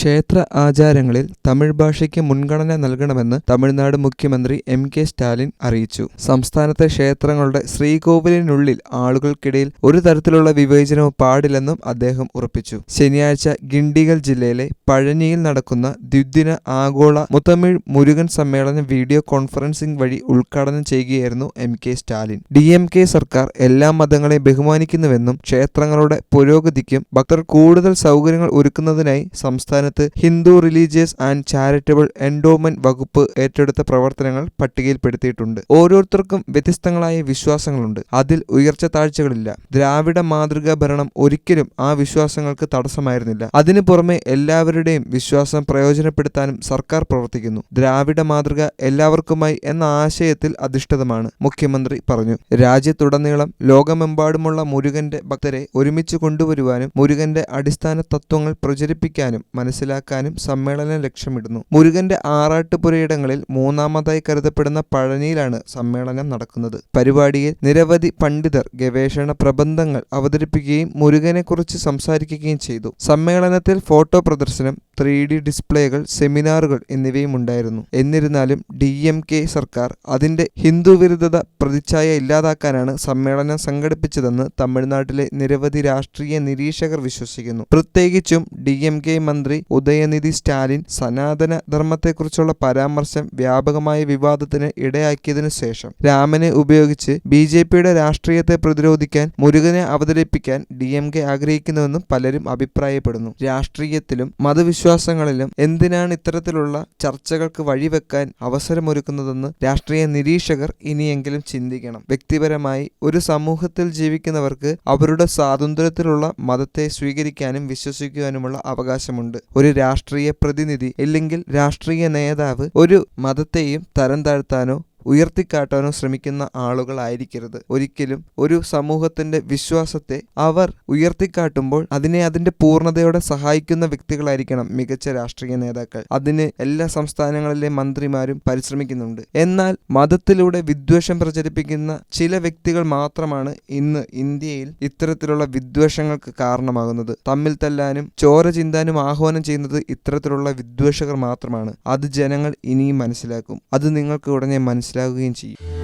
ക്ഷേത്ര ആചാരങ്ങളിൽ തമിഴ് ഭാഷയ്ക്ക് മുൻഗണന നൽകണമെന്ന് തമിഴ്നാട് മുഖ്യമന്ത്രി എം കെ സ്റ്റാലിൻ അറിയിച്ചു. സംസ്ഥാനത്തെ ക്ഷേത്രങ്ങളുടെ ശ്രീകോവിലിനുള്ളിൽ ആളുകൾക്കിടയിൽ ഒരു തരത്തിലുള്ള വിവേചനവും പാടില്ലെന്നും അദ്ദേഹം ഉറപ്പിച്ചു. ശനിയാഴ്ച ഗിണ്ടിഗൽ ജില്ലയിലെ പഴനിയിൽ നടക്കുന്ന ദ്വിദിന ആഗോള മുത്തമിഴ് മുരുകൻ സമ്മേളനം വീഡിയോ കോൺഫറൻസിംഗ് വഴി ഉദ്ഘാടനം ചെയ്യുകയായിരുന്നു M K Stalin. D M K സർക്കാർ എല്ലാ മതങ്ങളെ ബഹുമാനിക്കുന്നുവെന്നും ക്ഷേത്രങ്ങളുടെ പുരോഗതിക്കും ഭക്തർ കൂടുതൽ സൗകര്യങ്ങൾ ഒരുക്കുന്നതിനായി സംസ്ഥാനത്ത് Hindu religious and charitable endowment വകുപ്പ് ഏറ്റെടുത്ത പ്രവർത്തനങ്ങൾ പട്ടികയിൽപ്പെടുത്തിയിട്ടുണ്ട്. ഓരോരുത്തർക്കും വ്യത്യസ്തങ്ങളായ വിശ്വാസങ്ങളുണ്ട്. അതിൽ ഉയർച്ച താഴ്ചകളില്ല. ദ്രാവിഡ മാതൃകാ ഭരണം ഒരിക്കലും ആ വിശ്വാസങ്ങൾക്ക് തടസ്സമായിരുന്നില്ല. അതിനു പുറമെ എല്ലാവരുടെയും വിശ്വാസം പ്രയോജനപ്പെടുത്താനും സർക്കാർ പ്രവർത്തിക്കുന്നു. ദ്രാവിഡ മാതൃക എല്ലാവർക്കുമായി എന്ന ആശയത്തിൽ അധിഷ്ഠിതമാണ് മുഖ്യമന്ത്രി പറഞ്ഞു. രാജ്യത്തുടനീളം ലോകമെമ്പാടുമുള്ള മുരുകന്റെ ഭക്തരെ ഒരുമിച്ച് കൊണ്ടുവരുവാനും മുരുകന്റെ അടിസ്ഥാന തത്വങ്ങൾ പ്രചരിപ്പിക്കാനും മനസ്സിലാക്കാനും സമ്മേളനം ലക്ഷ്യമിടുന്നു. മുരുകന്റെ ആറാട്ടുപുരയിടങ്ങളിൽ മൂന്നാമതായി കരുതപ്പെടുന്ന പഴനിയിലാണ് സമ്മേളനം നടക്കുന്നത്. പരിപാടിയിൽ നിരവധി പണ്ഡിതർ ഗവേഷണ പ്രബന്ധങ്ങൾ അവതരിപ്പിക്കുകയും മുരുകനെക്കുറിച്ച് സംസാരിക്കുകയും ചെയ്തു. സമ്മേളനത്തിൽ ഫോട്ടോ പ്രദർശനം ത്രീ ഡി ഡിസ്പ്ലേകൾ സെമിനാറുകൾ എന്നിവയും ഉണ്ടായിരുന്നു. എന്നിരുന്നാലും ഡി എം കെ സർക്കാർ അതിന്റെ ഹിന്ദുവിരുദ്ധത പ്രതിച്ഛായ ഇല്ലാതാക്കാനാണ് സമ്മേളനം സംഘടിപ്പിച്ചതെന്ന് തമിഴ്നാട്ടിലെ നിരവധി രാഷ്ട്രീയ നിരീക്ഷകർ വിശ്വസിക്കുന്നു. പ്രത്യേകിച്ചും ഡി എം കെ മന്ത്രി ഉദയനിധി സ്റ്റാലിൻ സനാതന ധർമ്മത്തെക്കുറിച്ചുള്ള പരാമർശം വ്യാപകമായ വിവാദത്തിന് ഇടയാക്കിയതിനു ശേഷം രാമനെ ഉപയോഗിച്ച് ബി ജെ പിയുടെ രാഷ്ട്രീയത്തെ പ്രതിരോധിക്കാൻ മുരുകനെ അവതരിപ്പിക്കാൻ ഡി എം കെ ആഗ്രഹിക്കുന്നുവെന്നും പലരും അഭിപ്രായപ്പെടുന്നു. രാഷ്ട്രീയത്തിലും മതവിശ്വാസങ്ങളിലും എന്തിനാണ് ഇത്തരത്തിലുള്ള ചർച്ചകൾക്ക് വഴിവെക്കാൻ അവസരമൊരുക്കുന്നതെന്ന് രാഷ്ട്രീയ നിരീക്ഷകർ ഇനിയെങ്കിലും ചിന്തിക്കണം. വ്യക്തിപരമായി ഒരു സമൂഹത്തിൽ ജീവിക്കുന്നവർക്ക് അവരുടെ സ്വാതന്ത്ര്യത്തിലുള്ള മതത്തെ സ്വീകരിക്കാനും വിശ്വസിക്കുവാനുമുള്ള അവകാശമുണ്ട്. ഒരു രാഷ്ട്രീയ പ്രതിനിധി ഇല്ലെങ്കിൽ രാഷ്ട്രീയ നേതാവ് ഒരു മതത്തെയും തരം താഴ്ത്താനോ ഉയർത്തിക്കാട്ടാനോ ശ്രമിക്കുന്ന ആളുകളായിരിക്കരുത്. ഒരിക്കലും ഒരു സമൂഹത്തിന്റെ വിശ്വാസത്തെ അവർ ഉയർത്തിക്കാട്ടുമ്പോൾ അതിനെ അതിന്റെ പൂർണതയോടെ സഹായിക്കുന്ന വ്യക്തികളായിരിക്കണം മികച്ച രാഷ്ട്രീയ നേതാക്കൾ. അതിന് എല്ലാ സംസ്ഥാനങ്ങളിലെ മന്ത്രിമാരും പരിശ്രമിക്കുന്നുണ്ട്. എന്നാൽ മതത്തിലൂടെ വിദ്വേഷം പ്രചരിപ്പിക്കുന്ന ചില വ്യക്തികൾ മാത്രമാണ് ഇന്ന് ഇന്ത്യയിൽ ഇത്തരത്തിലുള്ള വിദ്വേഷങ്ങൾക്ക് കാരണമാകുന്നത്. തമ്മിൽ തല്ലാനും ചോര ചിന്താനും ആഹ്വാനം ചെയ്യുന്നത് ഇത്തരത്തിലുള്ള വിദ്വേഷകർ മാത്രമാണ്. അത് ജനങ്ങൾ ഇനിയും മനസ്സിലാക്കും. അത് നിങ്ങൾക്ക് ഉടനെ മനസ്സിലാകുകയും ചെയ്യും.